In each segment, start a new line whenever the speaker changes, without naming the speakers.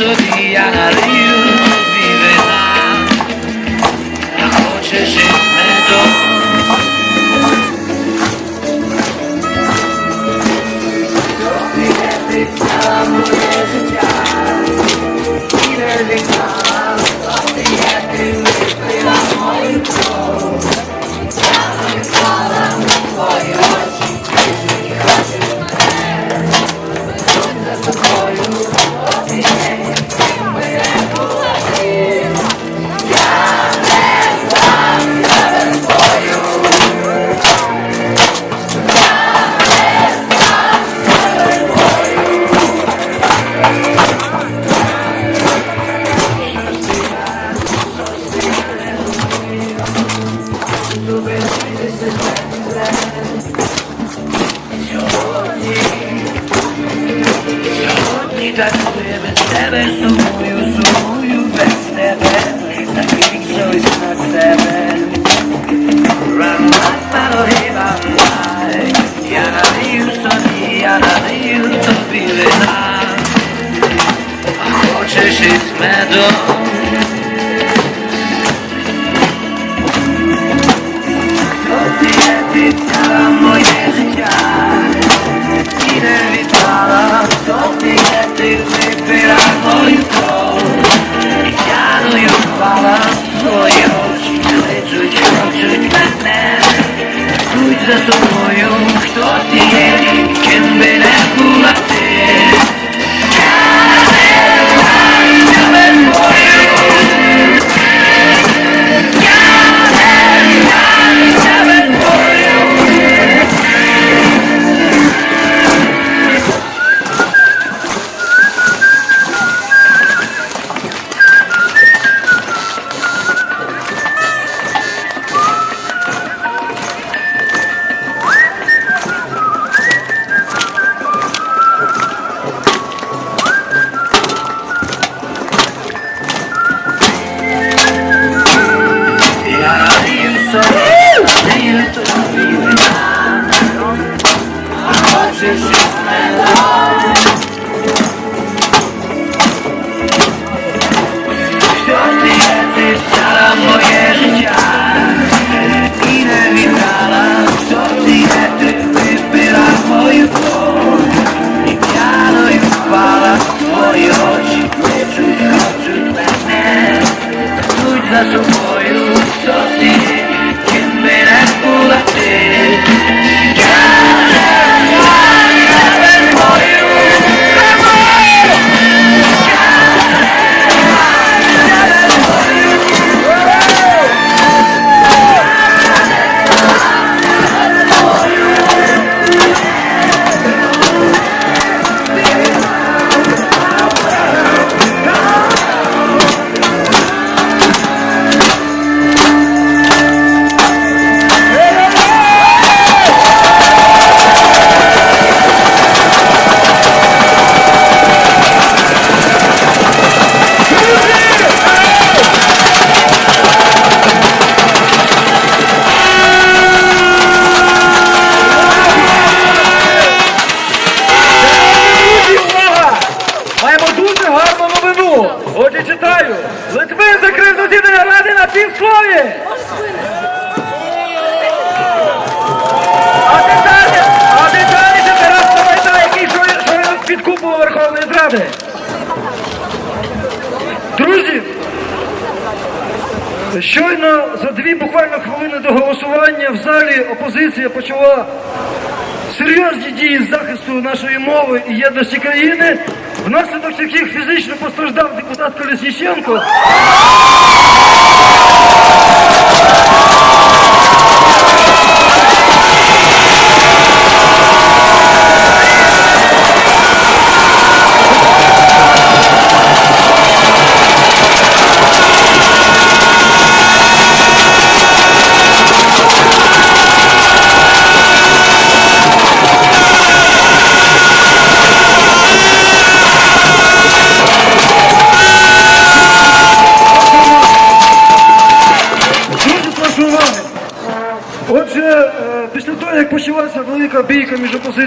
Yusuf Танцює без тебе, сумую, сумую без тебе, такий щось на себе. Я надію собі, я надію тобі вина, а хочеш із медом.
На півслові. А деталі, а детальніше Тарас Савайда, який щойно щойно під купу Верховної Зради. Друзі, щойно за дві буквально хвилини до голосування в залі опозиція почала серйозні дії з захисту нашої мови і єдності країни, внаслідок яких фізично постраждав депутат Колесніченко.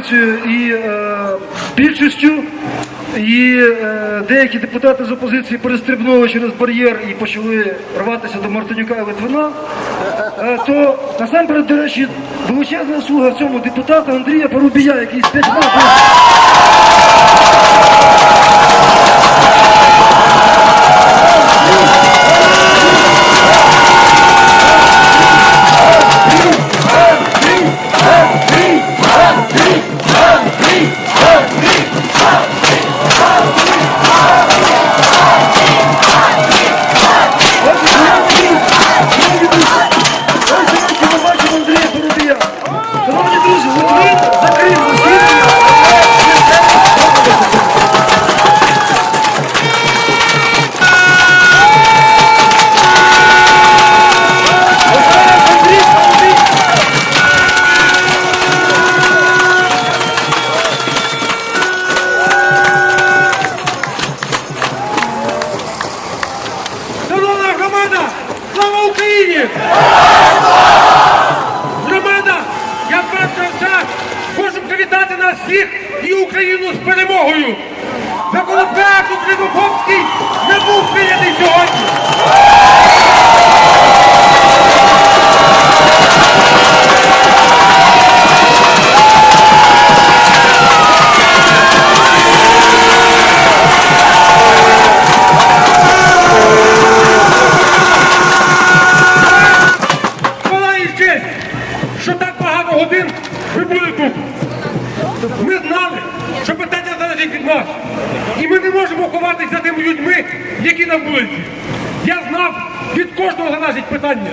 Опозицією і е, більшістю, і е, деякі депутати з опозиції перестрибнули через бар'єр і почали рватися до Мартинюка і Литвина, е, то насамперед, до речі, величезна слуга цьому депутата Андрія Порубія, який з п'ятьма
вас всіх і Україну з перемогою. Законопроект Українопомський не був прийнятий сьогодні. Нас. І ми не можемо ховатися за тими людьми, які на вулиці. Я знав, від кожного залежить питання.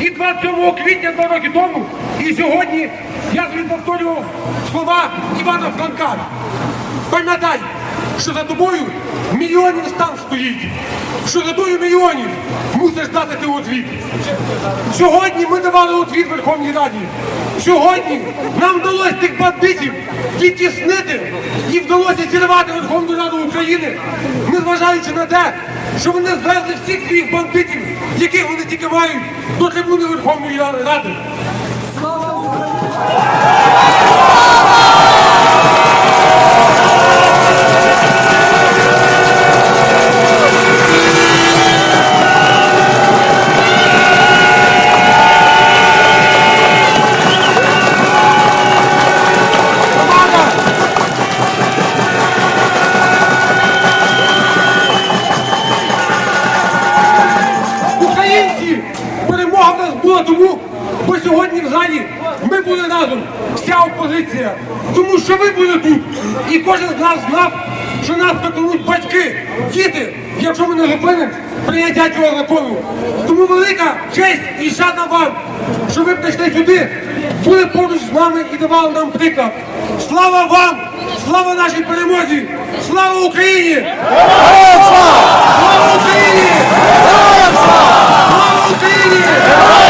І 27 квітня два роки тому, і сьогодні я повторював слова Івана Франка. Пам'ятай, що за тобою мільйонів стан стоїть, що за тобою мільйонів мусиш дати ти відвід. Сьогодні ми давали відвід Верховній Раді. Сьогодні нам вдалося тих бандитів відтіснити і вдалося зірвати Верховну Раду України, незважаючи на те, що вони звезли всіх своїх бандитів, яких вони тільки мають, до трибуни Верховної Ради. Громада! були разом, вся опозиція, тому що ви були тут. І кожен з нас знав, що нас покинуть батьки, діти, якщо ми не зупинимо прийняття цього закону. Тому велика честь і шана вам, що ви прийшли сюди, були поруч з нами і давали нам приклад. Слава вам! Слава нашій перемозі! Слава Україні! Слава Україні! Слава Україні!